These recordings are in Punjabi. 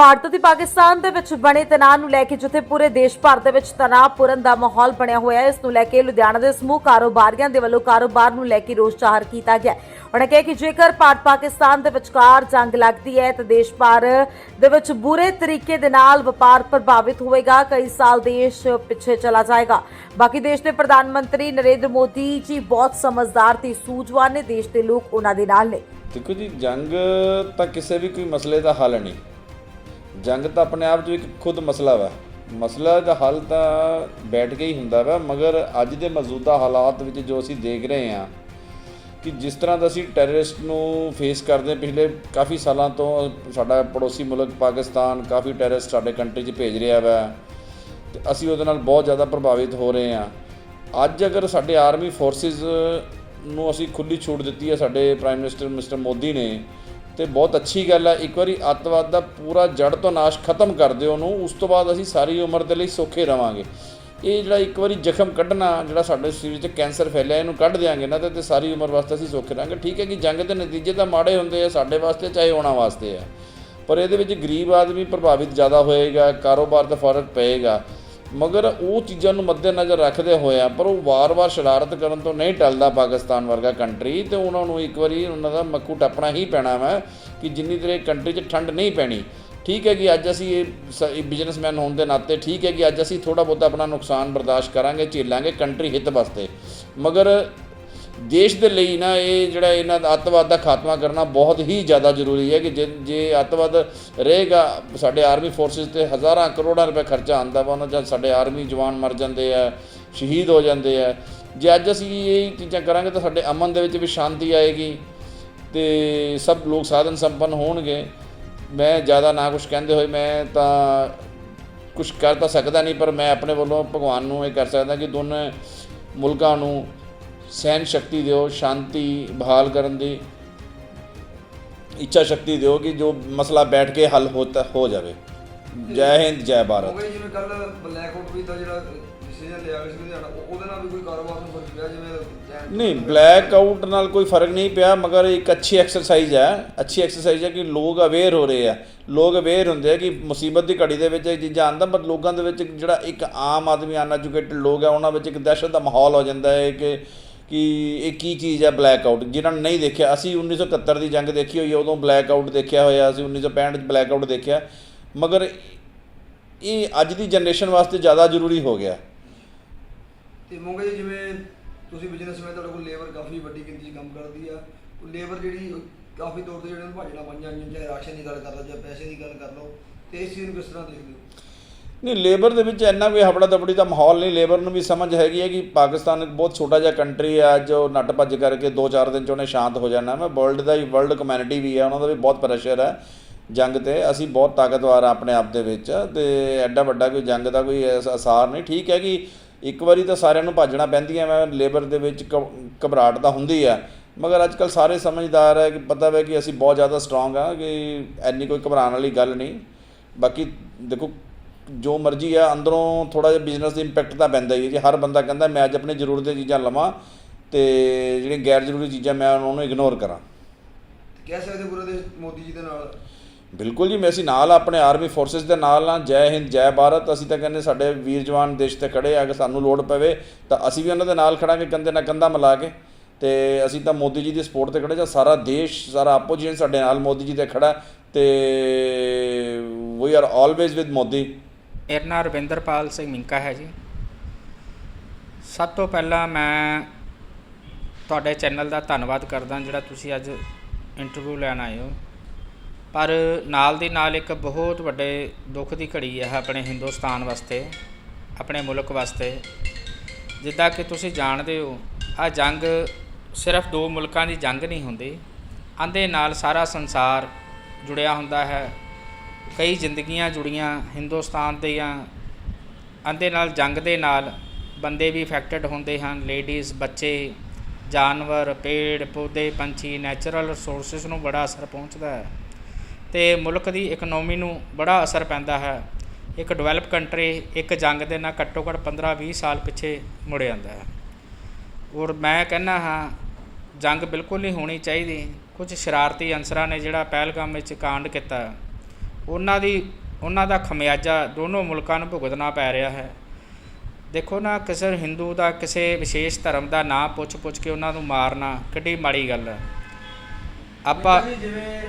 ਭਾਰਤ ਤੇ ਪਾਕਿਸਤਾਨ ਦੇ ਵਿੱਚ ਬਣੇ ਤਣਾਅ ਨੂੰ ਲੈ ਕੇ ਜਿੱਥੇ ਪੂਰੇ ਦੇਸ਼ ਭਰ ਦੇ ਵਿੱਚ ਤਣਾਅਪੂਰਨ ਦਾ ਮਾਹੌਲ ਬਣਿਆ ਹੋਇਆ ਹੈ, ਇਸ ਨੂੰ ਲੈ ਕੇ ਲੁਧਿਆਣਾ ਦੇ ਸਮੂਹ ਕਾਰੋਬਾਰੀਆਂ ਦੇ ਵੱਲੋਂ ਕਾਰੋਬਾਰ ਨੂੰ ਲੈ ਕੇ ਰੋਸ ਜ਼ਾਹਰ ਕੀਤਾ ਗਿਆ ਉਹਨਾਂ ਕਿਹਾ ਕਿ ਜੇਕਰ ਭਾਰਤ ਪਾਕਿਸਤਾਨ ਦੇ ਵਿਚਕਾਰ ਜੰਗ ਲੱਗਦੀ ਹੈ ਤਾਂ ਦੇਸ਼ ਭਰ ਦੇ ਵਿੱਚ ਬੁਰੇ ਤਰੀਕੇ ਦੇ ਨਾਲ ਵਪਾਰ ਪ੍ਰਭਾਵਿਤ ਹੋਵੇਗਾ, ਕਈ ਸਾਲ ਦੇਸ਼ ਪਿੱਛੇ ਚਲਾ ਜਾਏਗਾ। ਬਾਕੀ ਦੇਸ਼ ਦੇ ਪ੍ਰਧਾਨ ਮੰਤਰੀ ਨਰਿੰਦਰ ਮੋਦੀ ਜੀ ਬਹੁਤ ਸਮਝਦਾਰ ਤੇ ਸੂਝਵਾਨ ਨੇ, ਦੇਸ਼ ਦੇ ਲੋਕ ਉਹਨਾਂ ਦੇ ਨਾਲ ਨੇ। ਦੇਖੋ ਜੀ, ਜੰਗ ਤਾਂ ਕਿਸੇ ਵੀ ਕੋਈ ਮਸਲੇ ਦਾ ਹੱਲ ਨਹੀਂ। ਜੰਗ ਤਾਂ ਆਪਣੇ ਆਪ 'ਚ ਇੱਕ ਖੁਦ ਮਸਲਾ ਵਾ। ਮਸਲਾ ਦਾ ਹੱਲ ਤਾਂ ਬੈਠ ਕੇ ਹੀ ਹੁੰਦਾ ਵਾ, ਮਗਰ ਅੱਜ ਦੇ ਮੌਜੂਦਾ ਹਾਲਾਤ ਵਿੱਚ ਜੋ ਅਸੀਂ ਦੇਖ ਰਹੇ ਹਾਂ ਕਿ ਜਿਸ ਤਰ੍ਹਾਂ ਦਾ ਅਸੀਂ ਟੈਰਰਿਸਟ ਨੂੰ ਫੇਸ ਕਰਦੇ ਹਾਂ ਪਿਛਲੇ ਕਾਫੀ ਸਾਲਾਂ ਤੋਂ, ਸਾਡਾ ਪੜੋਸੀ ਮੁਲਕ ਪਾਕਿਸਤਾਨ ਕਾਫੀ ਟੈਰਰਿਸਟ ਸਾਡੇ ਕੰਟਰੀ 'ਚ ਭੇਜ ਰਿਹਾ ਵਾ, ਤੇ ਅਸੀਂ ਉਹਦੇ ਨਾਲ ਬਹੁਤ ਜ਼ਿਆਦਾ ਪ੍ਰਭਾਵਿਤ ਹੋ ਰਹੇ ਹਾਂ। ਅੱਜ ਅਗਰ ਸਾਡੇ ਆਰਮੀ ਫੋਰਸਿਸ ਨੂੰ ਅਸੀਂ ਖੁੱਲੀ ਛੂਟ ਦਿੱਤੀ ਹੈ, ਸਾਡੇ ਪ੍ਰਾਈਮ ਮਿਨਿਸਟਰ ਮਿਸਟਰ ਮੋਦੀ ਨੇ ਤੇ ਬਹੁਤ ਅੱਛੀ ਗੱਲ ਹੈ ਇੱਕ ਵਾਰੀ ਅੱਤਵਾਦ ਦਾ ਪੂਰਾ ਜੜ ਤੋਂ ਨਾਸ਼ ਖਤਮ ਕਰ ਦਿਓ ਉਹਨੂੰ, ਉਸ ਤੋਂ ਬਾਅਦ ਅਸੀਂ ਸਾਰੀ ਉਮਰ ਦੇ ਲਈ ਸੌਖੇ ਰਵਾਂਗੇ। ਇਹ ਜਿਹੜਾ ਇੱਕ ਵਾਰੀ ਜ਼ਖਮ ਕੱਢਣਾ, ਜਿਹੜਾ ਸਾਡੇ ਸਰੀਰ 'ਚ ਕੈਂਸਰ ਫੈਲਿਆ, ਇਹਨੂੰ ਕੱਢ ਦਿਆਂਗੇ ਨਾ ਤੇ ਸਾਰੀ ਉਮਰ ਵਾਸਤੇ ਅਸੀਂ ਸੌਖੇ ਰਹਾਂਗੇ। ਠੀਕ ਹੈ ਕਿ ਜੰਗ ਦੇ ਨਤੀਜੇ ਤਾਂ ਮਾੜੇ ਹੁੰਦੇ ਆ ਸਾਡੇ ਵਾਸਤੇ, ਚਾਹੇ ਉਹਨਾਂ ਵਾਸਤੇ ਆ। ਪਰ ਇਹਦੇ ਵਿੱਚ ਗਰੀਬ ਆਦਮੀ ਪ੍ਰਭਾਵਿਤ ਜ਼ਿਆਦਾ ਹੋਏਗਾ, ਕਾਰੋਬਾਰ ਦਾ ਫ਼ਰਕ ਪਏਗਾ। ਮਗਰ ਉਹ ਚੀਜ਼ਾਂ ਨੂੰ ਮੱਦੇਨਜ਼ਰ ਰੱਖਦੇ ਹੋਇਆ ਪਰ ਉਹ ਵਾਰ-ਵਾਰ ਸ਼ਰਾਰਤ ਕਰਨ ਤੋਂ ਨਹੀਂ ਟਲਦਾ ਪਾਕਿਸਤਾਨ ਵਰਗਾ ਕੰਟਰੀ ਤੇ ਉਹਨਾਂ ਨੂੰ ਇੱਕ ਵਾਰੀ ਉਹਨਾਂ ਦਾ ਮੱਕੂ ਟੱਪਣਾ ਹੀ ਪੈਣਾ ਵਾ ਕਿ ਜਿੰਨੀ ਦੇਰ ਇਹ ਕੰਟਰੀ 'ਚ ਠੰਡ ਨਹੀਂ ਪੈਣੀ। ਠੀਕ ਹੈ ਕਿ ਅੱਜ ਅਸੀਂ ਇਹ ਬਿਜ਼ਨਸਮੈਨ ਹੋਣ ਦੇ ਨਾਤੇ ਠੀਕ ਹੈ ਕਿ ਅੱਜ ਅਸੀਂ ਥੋੜਾ ਬਹੁਤਾ ਆਪਣਾ ਨੁਕਸਾਨ ਬਰਦਾਸ਼ਤ ਕਰਾਂਗੇ, ਝੇਲਾਂਗੇ ਕੰਟਰੀ ਹਿੱਤ ਵਾਸਤੇ। ਮਗਰ ਦੇਸ਼ ਦੇ ਲਈ ਨਾ ਇਹ ਜਿਹੜਾ ਇਹਨਾਂ ਦਾ ਅੱਤਵਾਦ ਦਾ ਖਾਤਮਾ ਕਰਨਾ ਬਹੁਤ ਹੀ ਜ਼ਿਆਦਾ ਜ਼ਰੂਰੀ ਹੈ ਕਿ ਜੇ ਜੇ ਅੱਤਵਾਦ ਰਹੇਗਾ, ਸਾਡੇ ਆਰਮੀ ਫੋਰਸਿਸ ਤੇ ਹਜ਼ਾਰਾਂ ਕਰੋੜਾਂ ਰੁਪਏ ਖਰਚਾ ਆਉਂਦਾ ਵਾ ਉਹਨਾਂ ਜਦ ਸਾਡੇ ਆਰਮੀ ਜਵਾਨ ਮਰ ਜਾਂਦੇ ਆ, ਸ਼ਹੀਦ ਹੋ ਜਾਂਦੇ ਆ। ਜੇ ਅੱਜ ਅਸੀਂ ਇਹ ਚੀਜ਼ਾਂ ਕਰਾਂਗੇ ਤਾਂ ਸਾਡੇ ਅਮਨ ਦੇ ਵਿੱਚ ਵੀ ਸ਼ਾਂਤੀ ਆਏਗੀ ਤੇ ਸਭ ਲੋਕ ਸਾਧਨ ਸੰਪੰਨ ਹੋਣਗੇ। ਮੈਂ ਜ਼ਿਆਦਾ ਨਾ ਕੁਝ ਕਹਿੰਦੇ ਹੋਏ, ਮੈਂ ਤਾਂ ਕੁਝ ਕਰ ਤਾਂ ਸਕਦਾ ਨਹੀਂ, ਪਰ ਮੈਂ ਆਪਣੇ ਵੱਲੋਂ ਭਗਵਾਨ ਨੂੰ ਇਹ ਕਰ ਸਕਦਾ ਕਿ ਦੋਨੇ ਮੁਲਕਾਂ ਨੂੰ ਸਹਿਨ ਸ਼ਕਤੀ ਦਿਓ ਸ਼ਾਂਤੀ ਬਹਾਲ ਕਰਨ ਦੀ ਇੱਛਾ ਸ਼ਕਤੀ ਦਿਓ ਕਿ ਜੋ ਮਸਲਾ ਬੈਠ ਕੇ ਹੱਲ ਹੋਤਾ ਹੋ ਜਾਵੇ। ਜੈ ਹਿੰਦ ਜੈ ਭਾਰਤ। ਹੋ ਗਈ ਜਿਵੇਂ ਕੱਲ ਬਲੈਕ ਆਊਟ ਵੀ ਦਾ ਜਿਹੜਾ ਡਿਸੀਜਨ ਲਿਆ ਗਿਆ ਸੀ ਲੁਧਿਆਣਾ ਉਹ- ਉਹਦੇ ਨਾਲ ਵੀ ਕੋਈ ਕਾਰੋਬਾਰ ਨੂੰ ਫ਼ਰਕ ਪਿਆ ਜਿਵੇਂ ਨਹੀਂ ਬਲੈਕ ਆਊਟ ਨਾਲ ਕੋਈ ਫ਼ਰਕ ਨਹੀਂ ਪਿਆ ਮਗਰ ਇੱਕ ਅੱਛੀ ਐਕਸਰਸਾਈਜ਼ ਹੈ। ਅੱਛੀ ਐਕਸਰਸਾਈਜ਼ ਹੈ ਕਿ ਲੋਕ ਅਵੇਅਰ ਹੋ ਰਹੇ ਆ। ਲੋਕ ਅਵੇਅਰ ਹੁੰਦੇ ਆ ਕਿ ਮੁਸੀਬਤ ਦੀ ਘੜੀ ਦੇ ਵਿੱਚ ਇਹ ਚੀਜ਼ਾਂ ਆਉਂਦਾ ਪਰ ਲੋਕਾਂ ਦੇ ਵਿੱਚ ਜਿਹੜਾ ਇੱਕ ਆਮ ਆਦਮੀ ਅਨਐਜੂਕੇਟਡ ਲੋਕ ਆ ਉਹਨਾਂ ਵਿੱਚ ਇੱਕ ਦਹਿਸ਼ਤ ਦਾ ਮਾਹੌਲ ਹੋ ਜਾਂਦਾ ਹੈ ਕਿ ਕਿ ਇਹ ਕੀ ਚੀਜ਼ ਹੈ ਬਲੈਕ ਆਊਟ ਜਿਨ੍ਹਾਂ ਨੇ ਨਹੀਂ ਦੇਖਿਆ, ਅਸੀਂ 1971 ਦੀ ਜੰਗ ਦੇਖੀ ਹੋਈ ਹੈ ਉਦੋਂ ਬਲੈਕ ਆਊਟ ਦੇਖਿਆ ਹੋਇਆ, ਅਸੀਂ 1965 ਚ ਬਲੈਕ ਆਊਟ ਦੇਖਿਆ। ਮਗਰ ਇਹ ਅੱਜ ਦੀ ਜਨਰੇਸ਼ਨ ਵਾਸਤੇ ਜ਼ਿਆਦਾ ਜ਼ਰੂਰੀ ਹੋ ਗਿਆ। ਤੇ ਮੋਂਗੇ ਜੀ, ਜਿਵੇਂ ਤੁਸੀਂ ਬਿਜ਼ਨਸਮੈਨ ਤੁਹਾਡੇ ਕੋਲ ਲੇਬਰ ਕਾਫੀ ਵੱਡੀ ਗਿਣਤੀ 'ਚ ਕੰਮ ਕਰਦੀ ਆ, ਉਹ ਲੇਬਰ ਜਿਹੜੀ ਕਾਫੀ ਤੌਰ ਤੇ ਜਿਹੜੇ ਭਾਜਣਾ ਪੰਜਾਂ ਜਾਂ ਚਾਹੇ ਰਾਸ਼ਨ ਦੀ ਗੱਲ ਕਰ ਲਓ ਜਾਂ ਪੈਸੇ ਦੀ ਗੱਲ ਕਰ ਲਓ, ਤੇ ਇਸ ਚੀਜ਼ ਨੂੰ ਕਿਸ ਤਰ੍ਹਾਂ ਦੇਖਦੇ ਹੋ? ਨਹੀਂ ਲੇਬਰ ਦੇ ਵਿੱਚ ਇੰਨਾ ਕੋਈ ਹਫੜਾ ਦਫੜੀ ਦਾ ਮਾਹੌਲ ਨਹੀਂ। ਲੇਬਰ ਨੂੰ ਵੀ ਸਮਝ ਹੈਗੀ ਹੈ ਕਿ ਪਾਕਿਸਤਾਨ ਇੱਕ ਬਹੁਤ ਛੋਟਾ ਜਿਹਾ ਕੰਟਰੀ ਹੈ। ਜੋ ਨੱਟ ਭੱਜ ਕਰਕੇ 2-4 ਦਿਨ ਚ ਉਹਨੇ ਸ਼ਾਂਤ ਹੋ ਜਾਣਾ। ਮੈਂ ਵਰਲਡ ਦਾ ਹੀ ਵਰਲਡ ਕਮਿਊਨਿਟੀ ਵੀ ਹੈ। ਉਹਨਾਂ ਦਾ ਵੀ ਬਹੁਤ ਪ੍ਰੈਸ਼ਰ ਹੈ ਜੰਗ ਤੇ। ਅਸੀਂ ਬਹੁਤ ਤਾਕਤਵਰ ਆ ਆਪਣੇ ਆਪ ਦੇ ਵਿੱਚ ਤੇ ਐਡਾ ਵੱਡਾ ਕੋਈ ਜੰਗ ਦਾ ਕੋਈ ਐਸਾ ਅਸਾਰ ਨਹੀਂ। ਠੀਕ ਹੈ ਕਿ ਇੱਕ ਵਾਰੀ ਤਾਂ ਸਾਰਿਆਂ ਨੂੰ ਭਾਜਣਾ ਪੈਂਦੀਆਂ ਮੈਂ ਲੇਬਰ ਦੇ ਵਿੱਚ ਘ- ਘਬਰਾਹਟ ਤਾਂ ਹੁੰਦੀ ਆ ਮਗਰ ਅੱਜ ਕੱਲ ਸਾਰੇ ਸਮਝਦਾਰ ਹੈ ਕਿ ਪਤਾ ਹੈ ਕਿ ਅਸੀਂ ਬਹੁਤ ਜ਼ਿਆਦਾ ਸਟਰੋਂਗ ਆ ਕਿ ਐਨੀ ਕੋਈ ਘਬਰਾਉਣ ਵਾਲੀ ਗੱਲ ਨਹੀਂ। ਬਾਕੀ ਦੇਖੋ ਜੋ ਮਰਜ਼ੀ ਆ ਅੰਦਰੋਂ ਥੋੜਾ ਜਿਹਾ ਬਿਜ਼ਨਸ ਦੇ ਇੰਪੈਕਟ ਤਾਂ ਪੈਂਦਾ ਹੀ ਹੈ। ਜੀ ਹਰ ਬੰਦਾ ਕਹਿੰਦਾ ਮੈਂ ਅੱਜ ਆਪਣੀ ਜ਼ਰੂਰਤ ਦੀਆਂ ਚੀਜ਼ਾਂ ਲਵਾਂ ਤੇ ਜਿਹੜੀਆਂ ਗੈਰ ਜ਼ਰੂਰੀ ਚੀਜ਼ਾਂ ਮੈਂ ਉਹਨਾਂ ਨੂੰ ਇਗਨੋਰ ਕਰਾਂ। ਕਹਿ ਸਕਦੇ ਪੂਰੇ ਦੇਸ਼ ਮੋਦੀ ਜੀ ਦੇ ਨਾਲ? ਬਿਲਕੁਲ ਜੀ ਮੈਂ ਅਸੀਂ ਨਾਲ ਆਪਣੇ ਆਰਮੀ ਫੋਰਸਿਸ ਦੇ ਨਾਲ ਆ ਜੈ ਹਿੰਦ ਜੈ ਭਾਰਤ ਅਸੀਂ ਤਾਂ ਕਹਿੰਦੇ ਸਾਡੇ ਵੀਰ ਜਵਾਨ ਦੇਸ਼ ਤੇ ਖੜੇ ਆ ਕਿ ਸਾਨੂੰ ਲੋੜ ਪਵੇ ਤਾਂ ਅਸੀਂ ਵੀ ਉਹਨਾਂ ਦੇ ਨਾਲ ਖੜਾਂਗੇ ਕੰਧੇ ਨਾਲ ਕੰਧਾ ਮਿਲਾ ਕੇ। ਤੇ ਅਸੀਂ ਤਾਂ ਮੋਦੀ ਜੀ ਦੀ ਸਪੋਰਟ ਤੇ ਖੜੇ ਜਾਂ ਸਾਰਾ ਦੇਸ਼ ਸਾਰਾ ਆਪੋਜੀਸ਼ਨ ਸਾਡੇ ਨਾਲ ਮੋਦੀ ਜੀ ਤੇ ਖੜਾ ਤੇ we are always with Modi. ਮੇਰਾ ਨਾਂ ਰਵਿੰਦਰਪਾਲ ਸਿੰਘ ਮਿੰਕਾ ਹੈ ਜੀ। ਸਭ ਤੋਂ ਪਹਿਲਾਂ ਮੈਂ ਤੁਹਾਡੇ ਚੈਨਲ ਦਾ ਧੰਨਵਾਦ ਕਰਦਾ ਜਿਹੜਾ ਤੁਸੀਂ ਅੱਜ ਇੰਟਰਵਿਊ ਲੈਣ ਆਏ ਹੋ। ਪਰ ਨਾਲ ਦੀ ਨਾਲ ਇੱਕ ਬਹੁਤ ਵੱਡੇ ਦੁੱਖ ਦੀ ਘੜੀ ਹੈ ਆਪਣੇ ਹਿੰਦੁਸਤਾਨ ਵਾਸਤੇ, ਆਪਣੇ ਮੁਲਕ ਵਾਸਤੇ। ਜਿੱਦਾਂ ਕਿ ਤੁਸੀਂ ਜਾਣਦੇ ਹੋ ਆ ਜੰਗ ਸਿਰਫ ਦੋ ਮੁਲਕਾਂ ਦੀ ਜੰਗ ਨਹੀਂ ਹੁੰਦੀ, ਆਂਦੇ ਨਾਲ ਸਾਰਾ ਸੰਸਾਰ ਜੁੜਿਆ ਹੁੰਦਾ ਹੈ। ਕਈ ਜ਼ਿੰਦਗੀਆਂ ਜੁੜੀਆਂ ਹਿੰਦੁਸਤਾਨ ਦੀਆਂ ਆਂਦੇ ਨਾਲ ਜੰਗ ਦੇ ਨਾਲ ਬੰਦੇ ਵੀ ਇਫੈਕਟਡ ਹੁੰਦੇ ਹਨ ਲੇਡੀਜ਼ ਬੱਚੇ, ਜਾਨਵਰ, ਪੇੜ, ਪੌਦੇ, ਪੰਛੀ ਨੈਚੁਰਲ ਰਿਸੋਰਸਸ ਨੂੰ ਬੜਾ ਅਸਰ ਪਹੁੰਚਦਾ ਹੈ ਤੇ ਮੁਲਕ ਦੀ ਇਕਨੋਮੀ ਨੂੰ ਬੜਾ ਅਸਰ ਪੈਂਦਾ ਹੈ। ਇੱਕ ਡਿਵੈਲਪ ਕੰਟਰੀ ਇੱਕ ਜੰਗ ਦੇ ਨਾਲ ਘੱਟੋ ਘੱਟ 15-20 ਸਾਲ ਪਿੱਛੇ ਮੁੜ ਜਾਂਦਾ ਹੈ। ਔਰ ਮੈਂ ਕਹਿੰਦਾ ਹਾਂ, ਜੰਗ ਬਿਲਕੁਲ ਨਹੀਂ ਹੋਣੀ ਚਾਹੀਦੀ। ਕੁਝ ਸ਼ਰਾਰਤੀ ਅਨਸਰਾਂ ਨੇ ਜਿਹੜਾ ਪਹਿਲਗਾਮ ਵਿੱਚ ਕਾਂਡ ਕੀਤਾ ਉਹਨਾਂ ਦੀ ਉਹਨਾਂ ਦਾ ਖਮਿਆਜਾ ਦੋਨੋਂ ਮੁਲਕਾਂ ਨੂੰ ਭੁਗਤਣਾ ਪੈ ਰਿਹਾ ਹੈ। ਦੇਖੋ ਨਾ ਕਿਸੇ ਹਿੰਦੂ ਦਾ ਕਿਸੇ ਵਿਸ਼ੇਸ਼ ਧਰਮ ਦਾ ਨਾਂ ਪੁੱਛ ਪੁੱਛ ਕੇ ਉਹਨਾਂ ਨੂੰ ਮਾਰਨਾ ਕਿੱਡੀ ਮਾੜੀ ਗੱਲ ਹੈ। ਆਪਾਂ ਜਿਵੇਂ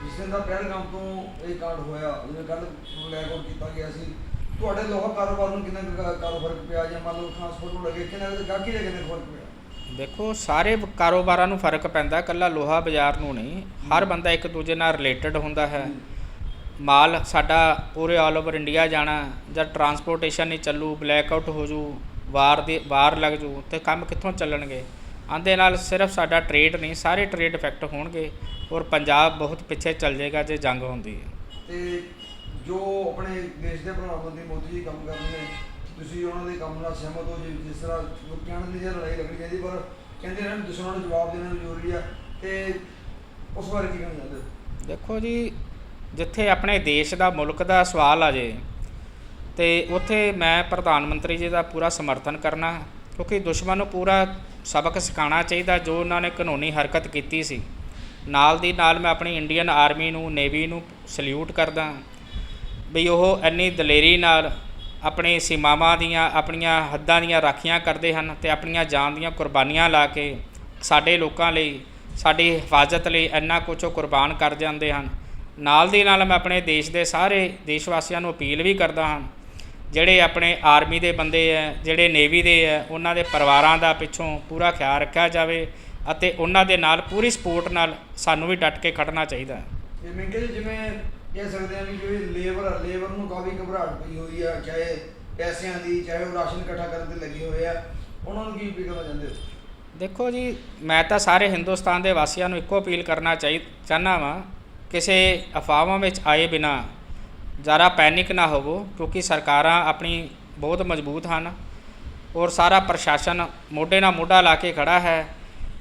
ਜਿਸ ਦਾ ਪਹਿਲਗਾਮ ਤੋਂ ਇਹ ਕਾਂਡ ਹੋਇਆ ਜਿਵੇਂ ਕੱਲ ਫਲੈਗ ਆਊਟ ਕੀਤਾ ਗਿਆ ਸੀ। ਤੁਹਾਡੇ ਲੋਹਾ ਕਾਰੋਬਾਰ ਨੂੰ ਕਿੰਨਾ ਕਾਰੋ ਫ਼ਰਕ ਪਿਆ ਜਾਂ ਮੰਨ ਲਓ ਟਰਾਂਸਪੋਰਟ ਨੂੰ ਲੱਗੇ ਕਿੰਨਾ ਕੁ ਗਾਹਕੀ ਦੇ ਕਿੰਨਾ ਫ਼ਰਕ ਪਿਆ? ਦੇਖੋ ਸਾਰੇ ਕਾਰੋਬਾਰਾਂ ਨੂੰ ਫ਼ਰਕ ਪੈਂਦਾ ਕੱਲਾ ਲੋਹਾ ਬਾਜ਼ਾਰ ਨੂੰ ਨਹੀਂ। ਹਰ ਬੰਦਾ ਇੱਕ ਦੂਜੇ ਨਾਲ ਰਿਲੇਟਡ ਹੁੰਦਾ ਹੈ। ਮਾਲ ਸਾਡਾ ਪੂਰੇ ਆਲ ਓਵਰ ਇੰਡੀਆ ਜਾਣਾ ਜਦ ਟਰਾਂਸਪੋਰਟੇਸ਼ਨ ਨਹੀਂ ਚੱਲੂ ਬਲੈਕ ਆਊਟ ਹੋ ਜੂ ਵਾਰ ਦੇ ਵਾਰ ਲੱਗ ਜੂ ਤੇ ਕੰਮ ਕਿੱਥੋਂ ਚੱਲਣਗੇ? ਆਂਦੇ ਨਾਲ ਸਿਰਫ ਸਾਡਾ ਟ੍ਰੇਡ ਨਹੀਂ ਸਾਰੇ ਟ੍ਰੇਡ ਇਫੈਕਟ ਹੋਣਗੇ ਔਰ ਪੰਜਾਬ ਬਹੁਤ ਪਿੱਛੇ ਚੱਲ ਜਾਏਗਾ ਜੇ ਜੰਗ ਹੁੰਦੀ ਹੈ। ਤੇ ਜੋ ਆਪਣੇ ਦੇਸ਼ ਦੇ ਪ੍ਰਧਾਨ ਮੰਤਰੀ ਮੋਦੀ ਜੀ ਕੰਮ ਕਰ ਰਹੇ ਨੇ ਤੁਸੀਂ ਉਹਨਾਂ ਦੇ ਕੰਮ ਨਾਲ ਸਹਿਮਤ ਹੋ ਜੀ ਜਿਸ ਤਰ੍ਹਾਂ ਲੋਕਾਂ ਦੀ ਜੇ ਲੜਾਈ ਲੱਗਣੀ ਚਾਹੀਦੀ ਪਰ ਕਹਿੰਦੇ ਨੇ ਦੁਸ਼ਮਣਾਂ ਨੂੰ ਜਵਾਬ ਦੇਣਾ ਜ਼ਰੂਰੀ ਆ ਤੇ ਉਸ ਬਾਰੇ ਕੀ ਕਹਿਣਾ ਚਾਹੁੰਦੇ ਦੇਖੋ ਜੀ ਜਿੱਥੇ ਆਪਣੇ ਦੇਸ਼ ਦਾ ਮੁਲਕ ਦਾ ਸਵਾਲ ਆ ਜੇ, ਤੇ ਉੱਥੇ ਮੈਂ ਪ੍ਰਧਾਨ ਮੰਤਰੀ ਜੀ ਦਾ ਪੂਰਾ ਸਮਰਥਨ ਕਰਨਾ, ਕਿਉਂਕਿ ਦੁਸ਼ਮਣ ਨੂੰ ਪੂਰਾ ਸਬਕ ਸਿਖਾਉਣਾ ਚਾਹੀਦਾ, ਜੋ ਉਹਨਾਂ ਨੇ ਕਾਨੂੰਨੀ ਹਰਕਤ ਕੀਤੀ ਸੀ। ਨਾਲ ਦੀ ਨਾਲ ਮੈਂ ਆਪਣੀ ਇੰਡੀਅਨ ਆਰਮੀ ਨੂੰ, ਨੇਵੀ ਨੂੰ ਸਲੂਟ ਕਰਦਾ, ਵੀ ਉਹ ਇੰਨੀ ਦਲੇਰੀ ਨਾਲ ਆਪਣੀ ਸੀਮਾਵਾਂ ਦੀਆਂ, ਆਪਣੀਆਂ ਹੱਦਾਂ ਦੀਆਂ ਰਾਖੀਆਂ ਕਰਦੇ ਹਨ ਤੇ ਆਪਣੀਆਂ ਜਾਨ ਦੀਆਂ ਕੁਰਬਾਨੀਆਂ ਲਾ ਕੇ ਸਾਡੇ ਲੋਕਾਂ ਲਈ, ਸਾਡੀ ਹਿਫਾਜ਼ਤ ਲਈ ਇੰਨਾ ਕੁਝ ਉਹ ਕੁਰਬਾਨ ਕਰ ਜਾਂਦੇ ਹਨ। ਨਾਲ ਦੀ ਨਾਲ ਮੈਂ ਆਪਣੇ ਦੇਸ਼ ਦੇ ਸਾਰੇ ਦੇਸ਼ ਵਾਸੀਆਂ ਨੂੰ ਅਪੀਲ ਵੀ ਕਰਦਾ ਹਾਂ ਜਿਹੜੇ ਆਪਣੇ ਆਰਮੀ ਦੇ ਬੰਦੇ ਹੈ ਜਿਹੜੇ ਨੇਵੀ ਦੇ ਹੈ ਉਹਨਾਂ ਦੇ ਪਰਿਵਾਰਾਂ ਦਾ ਪਿੱਛੋਂ ਪੂਰਾ ਖਿਆਲ ਰੱਖਿਆ ਜਾਵੇ ਅਤੇ ਉਹਨਾਂ ਦੇ ਨਾਲ ਪੂਰੀ ਸਪੋਰਟ ਨਾਲ ਸਾਨੂੰ ਵੀ ਡਟ ਕੇ ਖੜਨਾ ਚਾਹੀਦਾ ਹੈ। ਇਹ ਮਿੰਕੇ ਜੀ ਜਿਵੇਂ ਕਹਿ ਸਕਦੇ ਆ ਵੀ ਜਿਵੇਂ ਲੇਬਰ ਲੇਬਰ ਨੂੰ ਕਾਫੀ ਘਬਰਾਹਟ ਪਈ ਹੋਈ ਆ ਚਾਹੇ ਪੈਸਿਆਂ ਦੀ ਚਾਹੇ ਉਹ ਰਾਸ਼ਨ ਇਕੱਠਾ ਕਰਨ ਤੇ ਲੱਗੇ ਹੋਏ ਆ ਉਹਨਾਂ ਨੂੰ ਕੀ ਅਪੀਲ ਕਰਨਾ ਚਾਹੁੰਦੇ ਹੋ? ਦੇਖੋ ਜੀ ਮੈਂ ਤਾਂ ਸਾਰੇ ਹਿੰਦੁਸਤਾਨ ਦੇ ਵਾਸੀਆਂ ਨੂੰ ਇੱਕੋ ਅਪੀਲ ਕਰਨਾ ਚਾਹੀ ਚਾਹੁੰਦਾ ਵਾਂ ਕਿਸੇ ਅਫਵਾਹਾਂ ਵਿੱਚ ਆਏ ਬਿਨਾ ਜ਼ਿਆਦਾ ਪੈਨਿਕ ਨਾ ਹੋਵੋ, ਕਿਉਂਕਿ ਸਰਕਾਰਾਂ ਆਪਣੀ ਬਹੁਤ ਮਜ਼ਬੂਤ ਹਨ ਔਰ ਸਾਰਾ ਪ੍ਰਸ਼ਾਸਨ ਮੋਢੇ ਨਾਲ ਮੋਢਾ ਲਾ ਕੇ ਖੜਾ ਹੈ।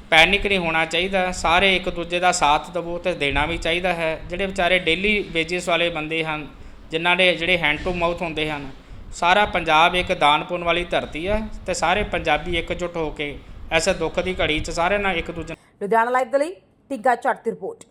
ਪੈਨਿਕ ਨਹੀਂ ਹੋਣਾ ਚਾਹੀਦਾ, ਸਾਰੇ ਇੱਕ ਦੂਜੇ ਦਾ ਸਾਥ ਦੇਵੋ ਤੇ ਦੇਣਾ ਵੀ ਚਾਹੀਦਾ ਹੈ। ਜਿਹੜੇ ਵਿਚਾਰੇ ਡੇਲੀ ਵੇਜਿਸ ਵਾਲੇ ਬੰਦੇ ਹਨ, ਜਿਨ੍ਹਾਂ ਦੇ ਜਿਹੜੇ ਹੈਂਡ ਟੂ ਮਾਊਥ ਹੁੰਦੇ ਹਨ, ਸਾਰਾ ਪੰਜਾਬ ਇੱਕ ਦਾਨ ਪੁੰਨ ਵਾਲੀ ਧਰਤੀ ਹੈ ਤੇ ਸਾਰੇ ਪੰਜਾਬੀ ਇਕਜੁੱਟ ਹੋ ਕੇ ਐਸੇ ਦੁੱਖ ਦੀ ਘੜੀ 'ਚ ਸਾਰਿਆਂ ਨਾਲ ਇੱਕ ਦੂਜੇ ਲੁਧਿਆਣਾ ਲਾਈਵ ਦੇ ਲਈ ਟਿੱਗਾ ਝੱਟ ਦੀ ਰਿਪੋਰਟ।